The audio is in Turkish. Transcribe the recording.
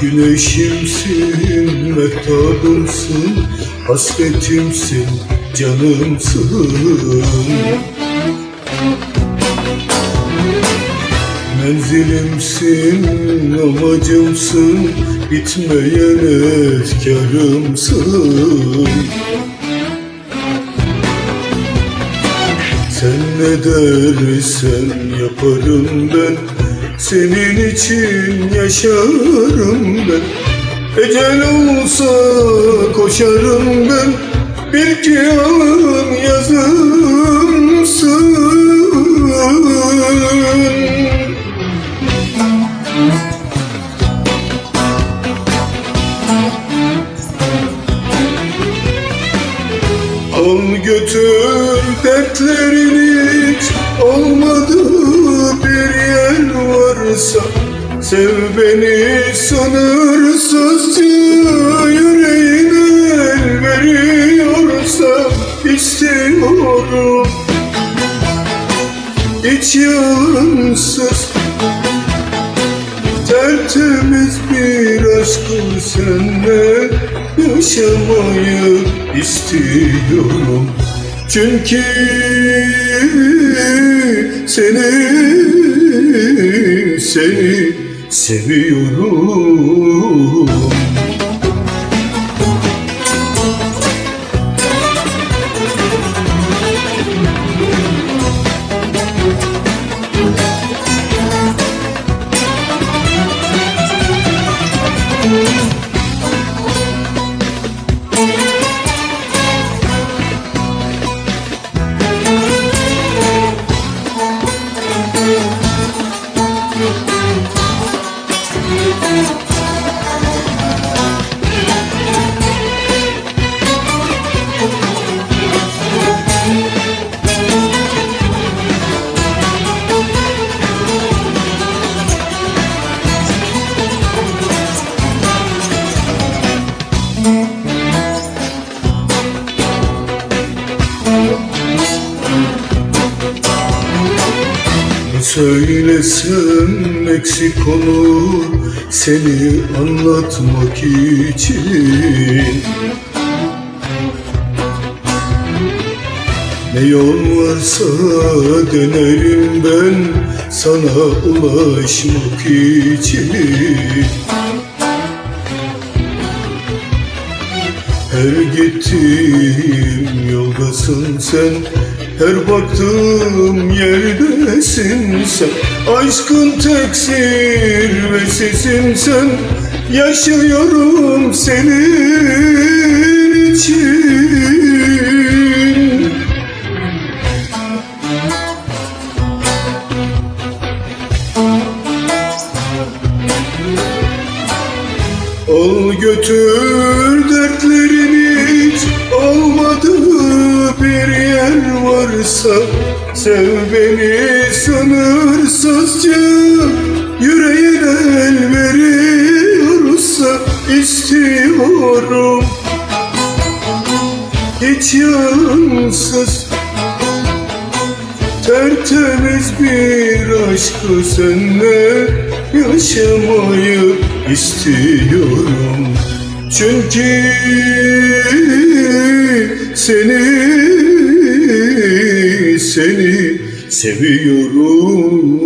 Güneşimsin, mehtabımsın, hasretimsin, canımsın. Menzilimsin, amacımsın, bitmeyen efkarımsın Sen ne dersen yaparım ben Senin için yaşarım ben. Ecel olsa koşarım ben. Bir kıyam yazımsın. Al götür dertlerini Sev beni sınırsızca yüreğine el veriyorsa istiyorum. Hiç yansız Tertemiz bir aşkı senle yaşamayı istiyorum. Çünkü seni, seni seviyorum söylesem eksik olur seni anlatmak için. Ne yol varsa dönerim ben sana ulaşmak için. Her gittiğim yoldasın sen Her baktığım yerdesin sen. Aşkın tek zirvesisin sen. Yaşıyorum senin için. Al götür olmadığı bir yer varsa Sev beni sınırsızca yüreğine el veriyorsa istiyorum. Hiç yansız Tertemiz bir aşkı seninle yaşamayı istiyorum. Çünkü seni, seni seviyorum